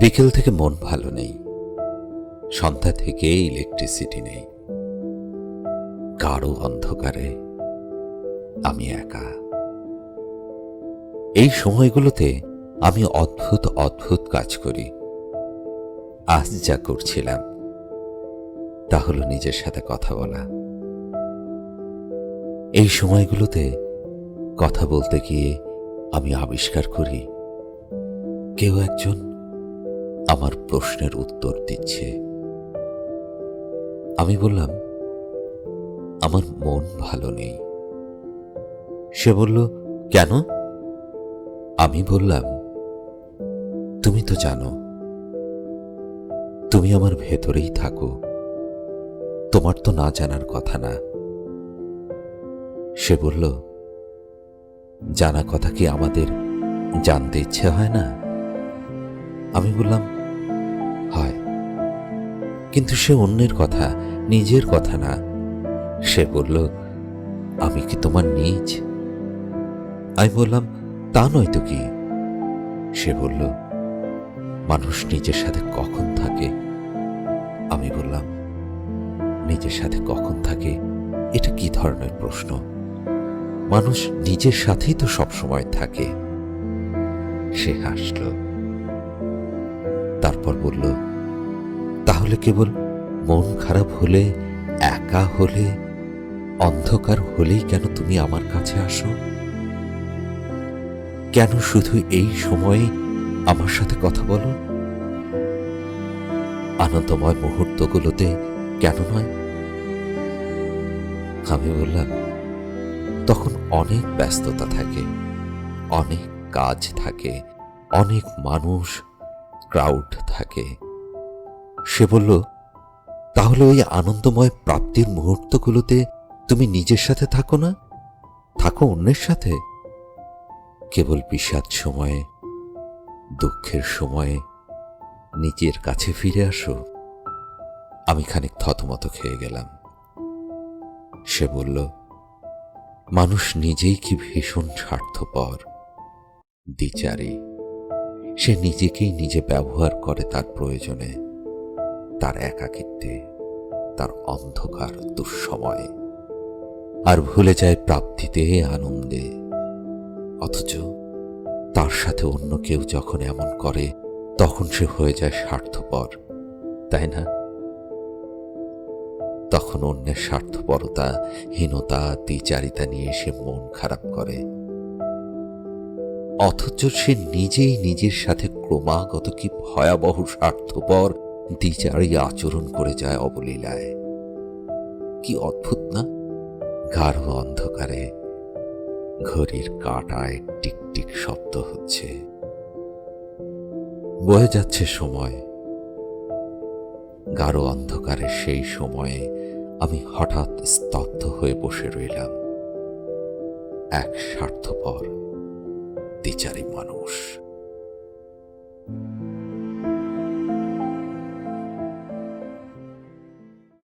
বিকেল থেকে মন ভালো নেই। সন্ধ্যা থেকে ইলেকট্রিসিটি নেই। গাঢ় অন্ধকারে আমি একা। এই সময়গুলোতে আমি অদ্ভুত অদ্ভুত কাজ করি। আজ যা করছিলাম, তা হলো নিজের সাথে কথা বলা। এই সময়গুলোতে কথা বলতে গিয়ে আমি আবিষ্কার করি, কেউ একজন আমার প্রশ্নের উত্তর দিচ্ছে। আমি বললাম, আমার মন ভালো নেই। সে বলল, কেন? আমি বললাম, তুমি তো জানো, তুমি আমার ভেতরেই থাকো। তোমার তো না জানার কথা না। সে বলল, জানা কথা কি আমাদের জানতে ইচ্ছে হয় না? আমি বললাম হয়। কিন্তু সে অন্যের কথা, নিজের কথা না। সে বলল, আমি কি তোমার নিজ? আমি বললাম, তা নয় তো কি? সে বলল, মানুষ নিজের সাথে কখন থাকে? আমি বললাম, নিজের সাথে কখন থাকে? এটা কি ধরনের প্রশ্ন? মানুষ নিজের সাথেই তো সবসময় থাকে। সে হাসল। তারপর বলল, তাহলে কেবল মন খারাপ হলে, একা হলে, অন্ধকার হলেই কেন তুমি আমার কাছে আসো? কেন শুধু এই সময়ে আমার সাথে কথা বলো? আনন্দময় মুহূর্তগুলোতে কেন নয়? আমি বললাম, তখন অনেক ব্যস্ততা থাকে, অনেক কাজ থাকে, অনেক মানুষ ক্রাউড থাকে। সে বলল, তাহলে ওই আনন্দময় প্রাপ্তির মুহূর্তগুলোতে তুমি নিজের সাথে থাকো না? থাকো অন্যের সাথে? কেবল বিষাদ সময়ে, দুঃখের সময়ে নিজের কাছে ফিরে আসো। আমি খানিক থতমত খেয়ে গেলাম। সে বলল, মানুষ নিজেই কি ভীষণ স্বার্থপর, দ্বিচারী। সে নিজেকেই নিজে ব্যবহার করে তার প্রয়োজনে, তার একাকিত্বে, তার অন্ধকার দুঃসময়ে। আর ভুলে যায় প্রাপ্তিতে আনন্দে। অথচ তার সাথে অন্য কেউ যখন এমন করে, তখন সে হয়ে যায় স্বার্থপর, তাই না? তখন অন্যের স্বার্থপরতা, হীনতা, দ্বিচারিতা নিয়ে সে মন খারাপ করে। অথচ সে নিজেই নিজের সাথে ক্রমাগত কি ভয়াবহ স্বার্থপর দ্বিচারী আচরণ করে যায় অবলীলায়। কি অদ্ভুত না? গাঢ় অন্ধকারে ঘড়ির কাঁটায় টিকটিক শব্দ হচ্ছে। বয়ে যাচ্ছে সময়। গাঢ় অন্ধকারে সেই সময়ে আমি হঠাৎ স্তব্ধ হয়ে বসে রইলাম। এক স্বার্থপর। দ্বিচারী মানুষ।